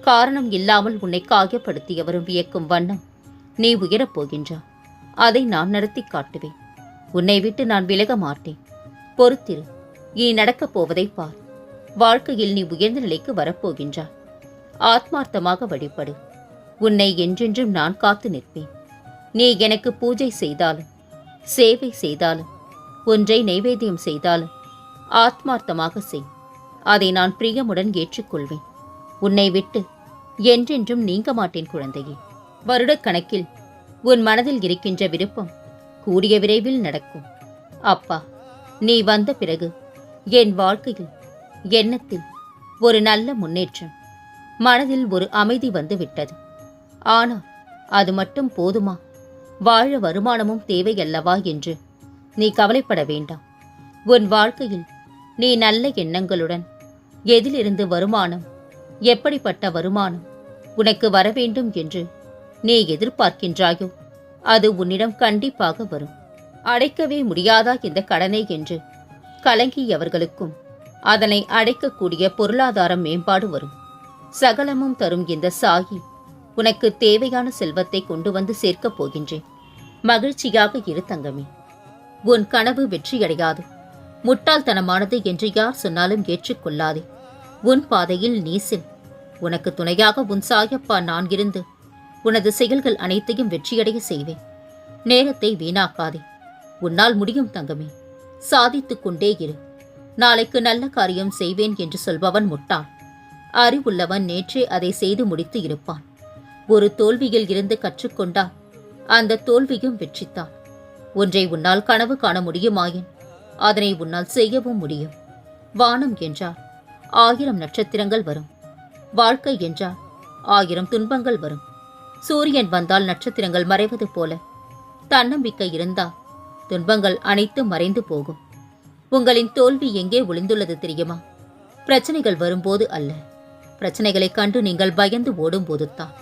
காரணம் இல்லாமல் உன்னை காயப்படுத்தியவரும் வியக்கும் வண்ணம் நீ உயரப் போகின்றா. அதை நான் நடத்தி காட்டுவேன். உன்னை விட்டு நான் விலக மாட்டேன். பொறுத்திரு இனி நடக்கப் போவதை பார். வாழ்க்கையில் நீ உயர்ந்த நிலைக்கு வரப்போகின்றாய் ஆத்மார்த்தமாக வழிபடு. உன்னை என்றென்றும் நான் காத்து நிற்பேன். நீ எனக்கு பூஜை செய்தாலும் சேவை செய்தாலும் ஒன்றை நைவேத்தியம் செய்தாலும் ஆத்மார்த்தமாக செய். அதை நான் பிரியமுடன் ஏற்றுக்கொள்வேன். உன்னை விட்டு என்றென்றும் நீங்க மாட்டேன் குழந்தையே. வருடக்கணக்கில் உன் மனதில் இருக்கின்ற விருப்பம் கூடிய விரைவில் நடக்கும். அப்பா நீ வந்த பிறகு என் வாழ்க்கையில் எண்ணத்தில் ஒரு நல்ல முன்னேற்றம் மனதில் ஒரு அமைதி வந்து விட்டது ஆனால் அது மட்டும் போதுமா? வாழ வருமானமும் தேவையல்லவா என்று நீ கவலைப்பட வேண்டாம். உன் வாழ்க்கையில் நீ நல்ல எண்ணங்களுடன் எதிலிருந்து வருமானம் எப்படிப்பட்ட வருமானம் உனக்கு வர வேண்டும் என்று நீ எதிர்பார்க்கின்றாயோ? அது உன்னிடம் கண்டிப்பாக வரும். அடைக்கவே முடியாதா இந்த கடனை என்று கலங்கியவர்களுக்கும் அதனை அடைக்கக்கூடிய பொருளாதார மேம்பாடு வரும். சகலமும் தரும் இந்த சாகி உனக்கு தேவையான செல்வத்தை கொண்டு வந்து சேர்க்கப் போகின்றேன். மகிழ்ச்சியாக இரு தங்கமே. உன் கனவு வெற்றியடையாது. முட்டாள்தனமானது என்று யார் சொன்னாலும் ஏற்றுக்கொள்ளாதே. உன் பாதையில் நீ செல். உனக்கு துணையாக உன் சாயப்பா நான் இருந்து உனது செயல்கள் அனைத்தையும் வெற்றியடைய செய்வேன். நேரத்தை வீணாக்காதே. உன்னால் முடியும் தங்கமே. சாதித்து கொண்டே இரு. நாளைக்கு நல்ல காரியம் செய்வேன் என்று சொல்பவன் முட்டாள். அறிவுள்ளவன் நேற்றே அதை செய்து முடித்து இருப்பான். ஒரு தோல்வியில் இருந்து கற்றுக்கொண்டால் அந்த தோல்வியும் வெற்றித்தான் ஒன்றை உன்னால் கனவு காண முடியுமாயின் அதனை உன்னால் செய்யவும் முடியும். வானம் என்றால் ஆயிரம் நட்சத்திரங்கள் வரும். வாழ்க்கை என்றால் ஆயிரம் துன்பங்கள் வரும். சூரியன் வந்தால் நட்சத்திரங்கள் மறைவது போல. தன்னம்பிக்கை இருந்தால் துன்பங்கள் அனைத்தும் மறைந்து போகும். உங்களின் தோல்வி எங்கே ஒளிந்துள்ளது தெரியுமா? பிரச்சனைகள் வரும்போது அல்ல. பிரச்சனைகளை கண்டு நீங்கள் பயந்து ஓடும்போது தான்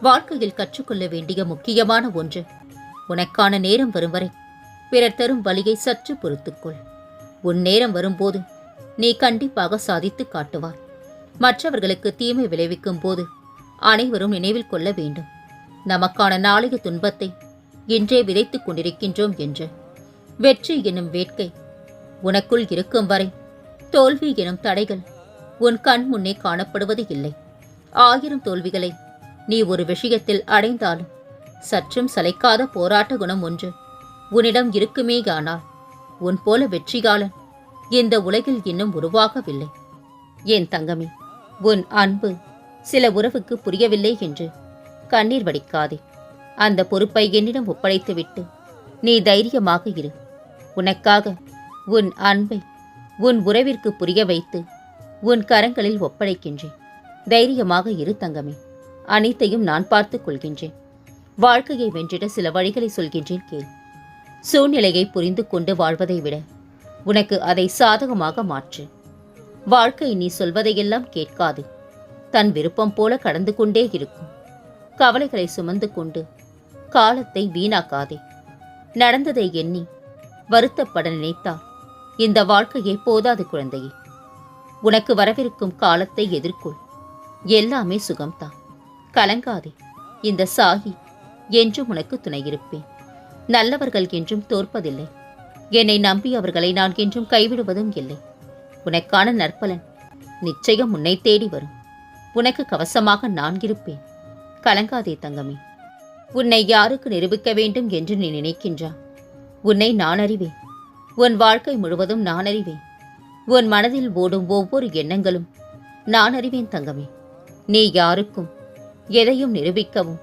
வாழ்க்கையில் கற்றுக்கொள்ள வேண்டிய முக்கியமான ஒன்று உனக்கான நேரம் வரும் வரை பிறர் தரும் வழியை சற்று பொறுத்துக்கொள். உன் நேரம் வரும்போது நீ கண்டிப்பாக சாதித்து காட்டுவார் மற்றவர்களுக்கு தீமை விளைவிக்கும் போது அனைவரும் நினைவில் கொள்ள வேண்டும். நமக்கான நாளைய துன்பத்தை இன்றே விதைத்துக் கொண்டிருக்கின்றோம் என்று. வெற்றி எனும் வேட்கை உனக்குள் இருக்கும் வரை தோல்வி எனும் தடைகள் உன் கண் முன்னே காணப்படுவது இல்லை. ஆயிரம் தோல்விகளை நீ ஒரு விஷயத்தில் அடைந்தாலும் சற்றும் சளைக்காத போராட்ட குணம் ஒன்று உன்னிடம் இருக்குமேயானால் உன் போல வெற்றிகாலன் இந்த உலகில் இன்னும் உருவாகவில்லை. என் தங்கமே உன் அன்பு சில உறவுக்கு புரியவில்லை என்று கண்ணீர் வடிக்காதே. அந்த பொறுப்பை என்னிடம் ஒப்படைத்துவிட்டு நீ தைரியமாக இரு. உனக்காக உன் அன்பை உன் உறவிற்கு புரிய வைத்து உன் கரங்களில் ஒப்படைக்கின்றேன். தைரியமாக இரு தங்கமே. அனைத்தையும் நான் பார்த்துக் கொள்கின்றேன். வாழ்க்கையை வென்றிட சில வழிகளை சொல்கின்றேன் கேள். சூழ்நிலையை புரிந்து கொண்டு வாழ்வதை விட உனக்கு அதை சாதகமாக மாற்று. வாழ்க்கை நீ சொல்வதையெல்லாம் கேட்காது. தன் விருப்பம் போல கடந்து கொண்டே இருக்கும். கவலைகளை சுமந்து கொண்டு காலத்தை வீணாக்காதே. நடந்ததை எண்ணி வருத்தப்பட நினைத்தால் இந்த வாழ்க்கையே போதாது குழந்தையே. உனக்கு வரவிருக்கும் காலத்தை எதிர்கொள். எல்லாமே சுகம்தான். கலங்காதே. இந்த சாகி என்றும் உனக்கு துணையிருப்பேன். நல்லவர்கள் என்றும் தோற்பதில்லை. என்னை நம்பி அவர்களை நான் என்றும் கைவிடுவதும் இல்லை. உனக்கான நற்பலன். நிச்சயம் உன்னை தேடி வரும். உனக்கு கவசமாக நான் இருப்பேன். கலங்காதே தங்கமே. உன்னை யாருக்கு நிரூபிக்க வேண்டும் என்று நீ நினைக்கின்றா? உன்னை நான் அறிவேன். உன் வாழ்க்கை முழுவதும் நான் அறிவேன். உன் மனதில் ஓடும் ஒவ்வொரு எண்ணங்களும் நான் அறிவேன் தங்கமே. நீ யாருக்கும் எதையும் நிரூபிக்கவும்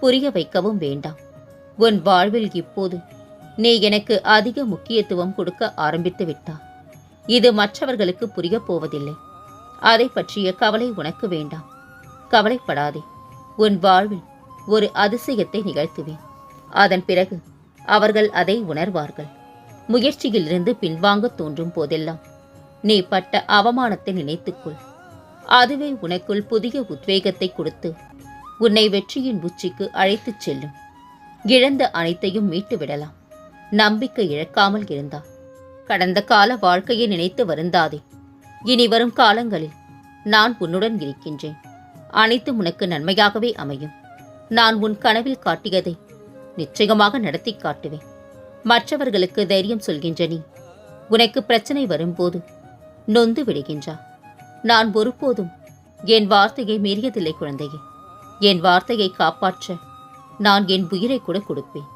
புரிய வைக்கவும் வேண்டாம். உன் வாழ்வில் இப்போது நீ எனக்கு அதிக முக்கியத்துவம் கொடுக்க ஆரம்பித்து விட்டாய். இது மற்றவர்களுக்கு புரியப் போவதில்லை. அதை பற்றிய கவலை உனக்கு வேண்டாம். கவலைப்படாதே. உன் வாழ்வில் ஒரு அதிசயத்தை நிகழ்த்துவேன். அதன் பிறகு அவர்கள் அதை உணர்வார்கள். முயற்சியிலிருந்து பின்வாங்க தோன்றும் போதெல்லாம் நீ பட்ட அவமானத்தை நினைத்துக்கொள். அதுவே உனக்குள் புதிய உத்வேகத்தை கொடுத்து உன்னை வெற்றியின் உச்சிக்கு அழைத்துச் செல்லும். இழந்த அனைத்தையும் மீட்டு விடலாம் நம்பிக்கை இழக்காமல் இருந்தால் கடந்த கால வாழ்க்கையை நினைத்து வருந்தாதே. இனி வரும் காலங்களில் நான் உன்னுடன் இருக்கின்றேன். அனைத்தும் உனக்கு நன்மையாகவே அமையும். நான் உன் கனவில் காட்டியதை நிச்சயமாக நடத்தி காட்டுவேன். மற்றவர்களுக்கு தைரியம் சொல்கின்ற நீ உனக்கு பிரச்சனை வரும்போது நொந்து விடுகின்றா. நான் ஒருபோதும் என் வார்த்தையை மீறியதில்லை குழந்தையே. என் வார்த்தையை காப்பாற்ற நான் என் உயிரை கூட கொடுப்பேன்.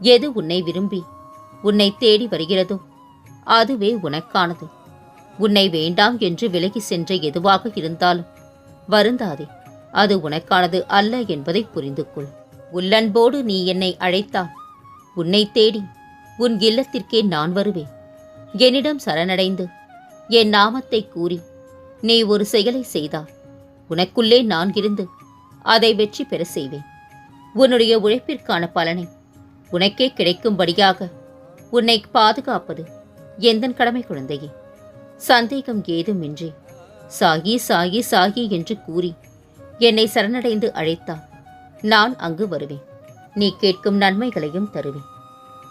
எது உன்னை விரும்பி உன்னை தேடி வருகிறதோ அதுவே உனக்கானது. உன்னை வேண்டாம் என்று விலகி சென்ற எதுவாக இருந்தாலும் வருந்தாதே அது உனக்கானது அல்ல என்பதை புரிந்து கொள் உள்ளன்போடு நீ என்னை அழைத்தால் உன்னை தேடி உன் இல்லத்திற்கே நான் வருவேன். என்னிடம் சரணடைந்து என் நாமத்தை கூறி நீ ஒரு செயலை செய்தால் உனக்குள்ளே நான் இருந்து அதை வெற்றி பெற செய்வேன். உன்னுடைய உழைப்பிற்கான பலனை உனக்கே கிடைக்கும்படியாக உன்னை பாதுகாப்பது எந்தன் கடமை குழந்தையே? சந்தேகம் ஏதுமின்றி. சாகி சாகி சாகி என்று கூறி என்னை சரணடைந்து அழைத்தால் நான் அங்கு வருவேன். நீ கேட்கும் நன்மைகளையும் தருவேன்.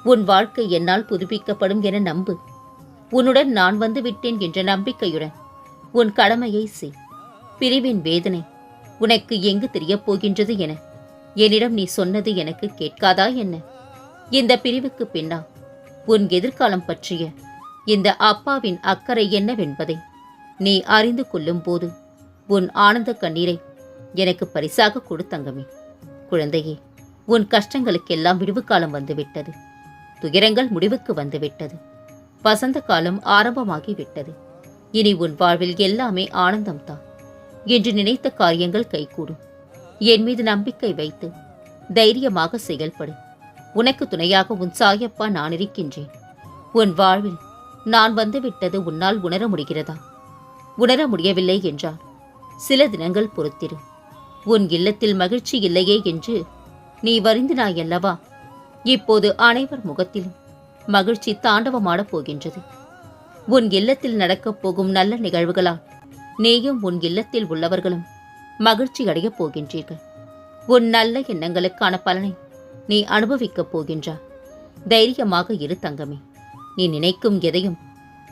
உன் வாழ்க்கை என்னால் புதுப்பிக்கப்படும் என நம்பு. உன்னுடன் நான் வந்து விட்டேன் என்ற நம்பிக்கையுடன் உன் கடமையை செய். பிரிவின் வேதனை உனக்கு எங்கு தெரியப் போகின்றது என என்னிடம் நீ சொன்னது எனக்கு கேட்காதா என்ன? இந்த பிரிவுக்கு பின்னா உன் எதிர்காலம் பற்றிய இந்த அப்பாவின் அக்கறை என்னவென்பதை நீ அறிந்து கொள்ளும் போது உன் ஆனந்த கண்ணீரை எனக்கு பரிசாக கொடுத்தங்கமே குழந்தையே உன் கஷ்டங்களுக்கெல்லாம் விடுவு காலம் வந்துவிட்டது. துயரங்கள் முடிவுக்கு வந்துவிட்டது. வசந்த காலம் ஆரம்பமாகி விட்டது இனி உன் வாழ்வில் எல்லாமே ஆனந்தம்தான் என்று நினைத்த காரியங்கள் கைகூடும். என் மீது நம்பிக்கை வைத்து தைரியமாக செயல்படு. உனக்கு துணையாக உன் சாயப்பா நான் இருக்கின்றேன் உன் வாழ்வில் நான் வந்துவிட்டது உன்னால் உணர முடிகிறதா? உணர முடியவில்லை என்றால் சில தினங்கள் பொறுத்திரு. உன் இல்லத்தில் மகிழ்ச்சி இல்லையே என்று நீ வருந்தினாயல்லவா? இப்போது அனைவர் முகத்திலும் மகிழ்ச்சி தாண்டவமாடப் போகின்றது. உன் இல்லத்தில் நடக்கப் போகும் நல்ல நிகழ்வுகளால் நீயும் உன் இல்லத்தில் உள்ளவர்களும் மகிழ்ச்சி அடையப் போகின்றீர்கள். உன் நல்ல எண்ணங்களுக்கான பலனை நீ அனுபவிக்கப் போகின்றாய். தைரியமாக இரு தங்கமே. நீ நினைக்கும் எதையும்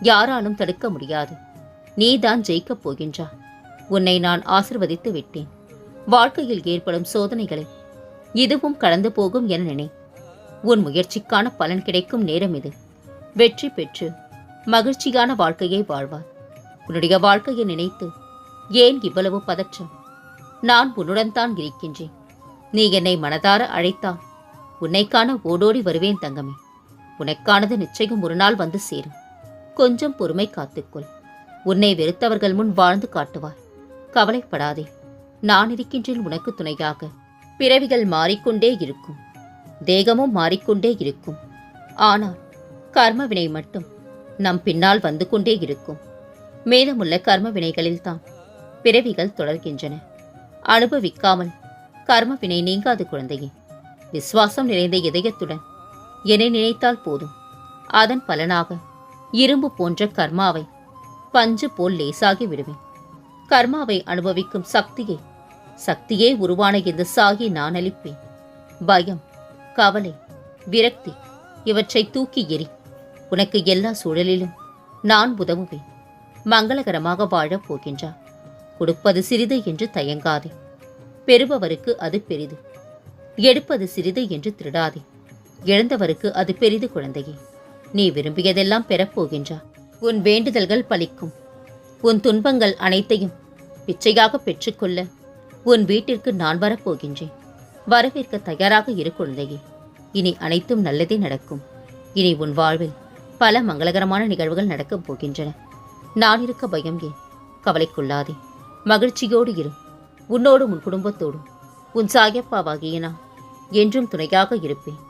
யாராலும் தடுக்க முடியாது. நீதான் ஜெயிக்கப் போகின்றாய் உன்னை நான் ஆசிர்வதித்து விட்டேன். வாழ்க்கையில் ஏற்படும் சோதனைகளை இதுவும் கடந்து போகும் என நினை. உன் முயற்சிக்கான பலன் கிடைக்கும் நேரம் இது. வெற்றி பெற்று மகிழ்ச்சியான வாழ்க்கையை வாழ்வார் உன்னுடைய வாழ்க்கையை நினைத்து ஏன் இவ்வளவு பதற்றம்? நான் உன்னுடன் தான் இருக்கின்றேன். நீ என்னை மனதார அழைத்தால் உன்னைக்கான ஓடோடி வருவேன் தங்கமே. உனக்கானது நிச்சயம் ஒரு நாள் வந்து சேரும். கொஞ்சம் பொறுமை காத்துக்கொள். உன்னை வெறுத்தவர்கள் முன் வாழ்ந்து காட்டுவார். கவலைப்படாதே. நான் இருக்கின்றேன் உனக்கு துணையாக. பிறவிகள் மாறிக்கொண்டே இருக்கும். தேகமும் மாறிக்கொண்டே இருக்கும். ஆனால் கர்ம வினை மட்டும் நம் பின்னால் வந்து கொண்டே இருக்கும். மேலமுள்ள கர்ம வினைகளில்தான் பிறவிகள் தொடர்கின்றன. அனுபவிக்காமல் கர்ம வினை நீங்காது குழந்தையே. விசுவாசம் நிறைந்த இதயத்துடன் என்னை நினைத்தால் போதும். அதன் பலனாக இரும்பு போன்ற கர்மாவை பஞ்சு போல் லேசாகி விடுவேன். கர்மாவை அனுபவிக்கும் சக்தியை சக்தியே உருவான இந்த சாகி நான் அளிப்பேன். பயம் கவலை விரக்தி இவற்றை தூக்கி எறி உனக்கு எல்லா சூழலிலும் நான் உதவுவேன். மங்களகரமாக வாழப் போகின்றார் கொடுப்பது சிறிது என்று தயங்காதே. பெறுபவருக்கு அது பெரிது. எடுப்பது சிறிது என்று திருடாதே. இழந்தவருக்கு அது பெரிது குழந்தையே. நீ விரும்பியதெல்லாம் பெறப்போகின்றா. உன் வேண்டுதல்கள் பலிக்கும். உன் துன்பங்கள் அனைத்தையும் பிச்சையாக பெற்றுக்கொள்ள உன் வீட்டிற்கு நான் வரப்போகின்றேன். வரவேற்க தயாராக இரு குழந்தையே. இனி அனைத்தும் நல்லதே நடக்கும். இனி உன் வாழ்வில் பல மங்களகரமான நிகழ்வுகள் நடக்கப் போகின்றன. நான் இருக்க பயம் ஏன்? கவலைக்குள்ளாதே. மகிழ்ச்சியோடு இரு. உன்னோடும் உன் குடும்பத்தோடும். உன் சாயப்பாவாகிய நான் என்றும் துணையாக இருப்பேன்.